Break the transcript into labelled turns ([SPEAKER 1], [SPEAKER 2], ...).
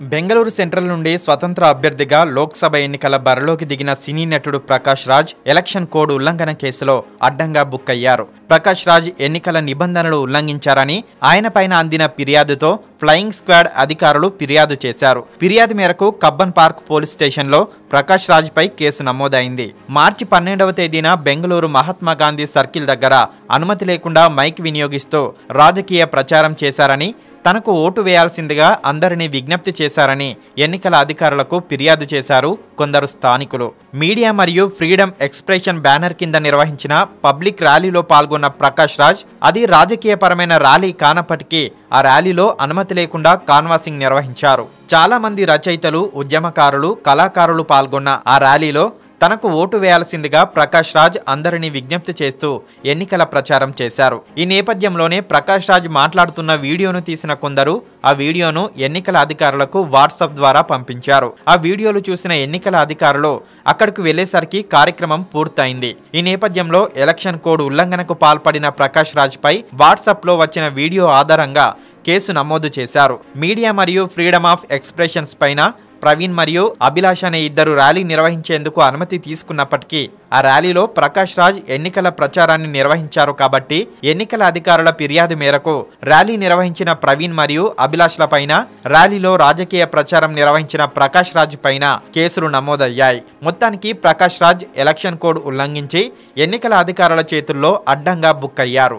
[SPEAKER 1] Bengaluru central నుండి స్వతంత్ర అభ్యర్థిగా లోక్సభ ఎన్నికల బరిలోకి దిగిన సినీ నటుడు ప్రకాష్ రాజ్ ఎలక్షన్ కోడ్ ఉల్లంఘన కేసులో అడ్డంగా బుక్ అయ్యారు ప్రకాష్ రాజ్ ఎన్నికల నిబంధనలు ఉల్లంఘించారని ఆయనపైన అందిన ఫిర్యాదుతో ఫ్లయింగ్ స్క్వాడ్ అధికారులు ఫిర్యాదు చేశారు. ఫిర్యాదు మేరకు కబ్బన్ పార్క్ పోలీస్ స్టేషన్లో ప్రకాష్ రాజ్పై కేసు నమోదైంది. మార్చి పన్నెండవ తేదీన బెంగళూరు మహాత్మా గాంధీ సర్కిల్ దగ్గర అనుమతి లేకుండా మైక్ వినియోగిస్తూ రాజకీయ ప్రచారం చేశారని తనకు ఓటు వేయాల్సిందిగా అందరినీ విజ్ఞప్తి చేశారని ఎన్నికల అధికారులకు ఫిర్యాదు చేశారు కొందరు స్థానికులు. మీడియా మరియు ఫ్రీడమ్ ఎక్స్ప్రెషన్ బ్యానర్ కింద నిర్వహించిన పబ్లిక్ ర్యాలీలో పాల్గొన్న ప్రకాష్ రాజ్ అది రాజకీయపరమైన ర్యాలీ కానప్పటికీ ఆ ర్యాలీలో అనుమతి లేకుండా కాన్వాసింగ్ నిర్వహించారు. చాలా మంది రచయితలు ఉద్యమకారులు కళాకారులు పాల్గొన్న ఆ ర్యాలీలో తనకు ఓటు వేయాల్సిందిగా ప్రకాష్ రాజ్ అందరినీ విజ్ఞప్తి చేస్తూ ఎన్నికల ప్రచారం చేశారు. ఈ నేపథ్యంలోనే ప్రకాష్ రాజ్ మాట్లాడుతున్న వీడియోను తీసిన కొందరు ఆ వీడియోను ఎన్నికల అధికారులకు వాట్సాప్ ద్వారా పంపించారు. ఆ వీడియోలు చూసిన ఎన్నికల అధికారులు అక్కడికి వెళ్ళేసరికి కార్యక్రమం పూర్తయింది. ఈ నేపథ్యంలో ఎలక్షన్ కోడ్ ఉల్లంఘనకు పాల్పడిన ప్రకాష్ రాజ్ పై వాట్సాప్లో వచ్చిన వీడియో ఆధారంగా కేసు నమోదు చేశారు. మీడియా మరియు ఫ్రీడమ్ ఆఫ్ ఎక్స్ప్రెషన్స్ పైన ప్రవీణ్ మరియు అభిలాష్ అనే ఇద్దరు ర్యాలీ నిర్వహించేందుకు అనుమతి తీసుకున్నప్పటికీ ఆ ర్యాలీలో ప్రకాష్ రాజ్ ఎన్నికల ప్రచారాన్ని నిర్వహించారు కాబట్టి ఎన్నికల అధికారుల ఫిర్యాదు మేరకు ర్యాలీ నిర్వహించిన ప్రవీణ్ మరియు అభిలాష్ల పైన ర్యాలీలో రాజకీయ ప్రచారం నిర్వహించిన ప్రకాష్ రాజ్ పైన కేసులు నమోదయ్యాయి. మొత్తానికి ప్రకాష్ రాజ్ ఎలక్షన్ కోడ్ ఉల్లంఘించి ఎన్నికల అధికారుల చేతుల్లో అడ్డంగా బుక్ అయ్యారు.